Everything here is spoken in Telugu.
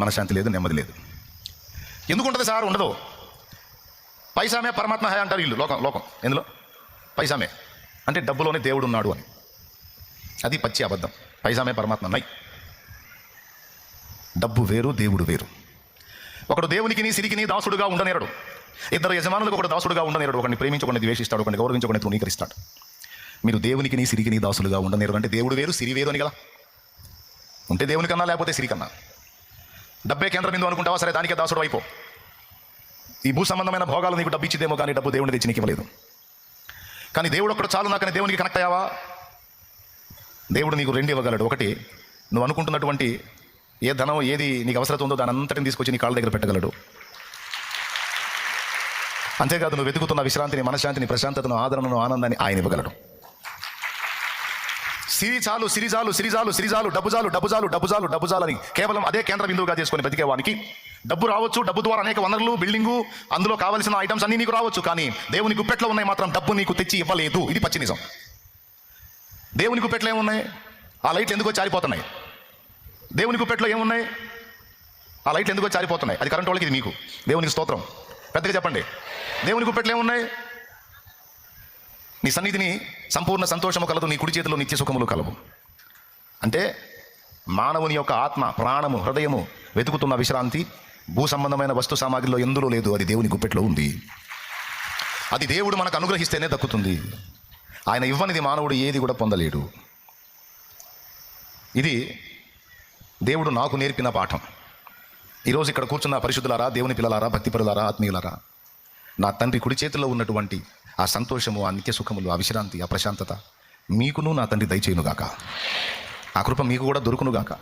మనశ్శాంతి లేదు నెమ్మది లేదు. ఎందుకుంటుంది సార్? ఉండదు. పైసామే పరమాత్మ హై అంటారు వీళ్ళు. లోకం లోకం. ఎందులో? పైసామే. అంటే డబ్బులోనే దేవుడు ఉన్నాడు అని. అది పచ్చి అబద్ధం. పైసామే పరమాత్మ నై. డబ్బు వేరు దేవుడు వేరు. ఒకడు దేవునికి సిరికిని దాసుడుగా ఉండనేరడు. ఇద్దరు యజమానులకు ఒకడు దాసుడుగా ఉండనేరడు. ఒకరిని ప్రేమించి ద్వేషిస్తాడు ఒకరిని గౌరవించి తృణీకరిస్తాడు. మీరు దేవునికి నీ సిరికి నీ దాసులుగా ఉండనేరు అంటే దేవుడు వేరు సిరి వేరు అని కదా. ఉంటే దేవునికన్నా లేకపోతే సిరికన్నా డబ్బే కేంద్రం బిందు అనుకుంటావా? సరే దానికే దాసుడు అయిపో. ఈ భూ సంబంధమైన భోగాలు నీకు డబ్బు ఇచ్చిదేమో కానీ డబ్బు దేవుని తెచ్చి నీకు ఇవ్వలేదు. కానీ దేవుడు ఒక్కడు చాలు నాకని దేవునికి కనెక్ట్ అయ్యావా? దేవుడు నీకు రెండు ఇవ్వగలడు. ఒకటి నువ్వు అనుకుంటున్నటువంటి ఏ ధనం ఏది నీకు అవసరం ఉందో దాని అంతటిని తీసుకొచ్చి నీ కాళ్ళ దగ్గర పెట్టగలడు. అంతేకాదు నువ్వు వెతుకుతున్న విశ్రాంతిని మనశ్శాంతిని ప్రశాంతతను ఆదరణను ఆనందాన్ని ఆయన ఇవ్వగలడు. సిరి చాలు సిరి చాలు సిరి చాలు సిరి చాలు డబ్బు చాలు డబ్బు చాలు డబ్బు చాలు డబ్బు చాలు అని కేవలం అదే కేంద్ర బిందువుగా చేసుకొని బతికేవానికి డబ్బు రావచ్చు డబ్బు ద్వారా అనేక వనరులు బిల్డింగు అందులో కావలసిన ఐటమ్స్ అన్నీ నీకు రావచ్చు కానీ దేవుని గుప్పెట్లో ఉన్నాయి మాత్రం డబ్బు నీకు తెచ్చి ఇవ్వలేదు. ఇది పచ్చి నిజం. దేవుని గుప్పెట్లో ఏమున్నాయి? ఆ లైట్లు ఎందుకో చారిపోతున్నాయి. దేవుని గుప్పెట్లో ఏమున్నాయి? ఆ లైట్లు ఎందుకో చారిపోతున్నాయి. అది కరెంట్ వాళ్ళకి ఇది మీకు. దేవునికి స్తోత్రం. పెద్దగా చెప్పండి. దేవుని గుప్పెట్లు ఏమున్నాయి? నీ సన్నిధిని సంపూర్ణ సంతోషము కలదు నీ కుడి చేతిలో నిత్య సుఖములు కలవు. అంటే మానవుని యొక్క ఆత్మ ప్రాణము హృదయము వెతుకుతున్న విశ్రాంతి భూ సంబంధమైన వస్తు సామాగ్రిలో ఎందులో లేదు అది దేవుని గుప్పెట్లో ఉంది. అది దేవుడు మనకు అనుగ్రహిస్తేనే దక్కుతుంది. ఆయన ఇవ్వనిది మానవుడు ఏది కూడా పొందలేడు. ఇది దేవుడు నాకు నేర్పిన పాఠం. ఈరోజు ఇక్కడ కూర్చున్న పరిశుద్ధులారా దేవుని పిల్లలారా భక్తి పిల్లలారా ఆత్మీయులారా నా తండ్రి కుడి చేతిలో ఉన్నటువంటి ఆ సంతోషము ఆ నిత్య సుఖములు ఆ విశ్రాంతి ఆ ప్రశాంతత మీకును నా తండ్రి దయచేయునుగాక. ఆ కృప మీకు కూడా దొరుకునుగాక.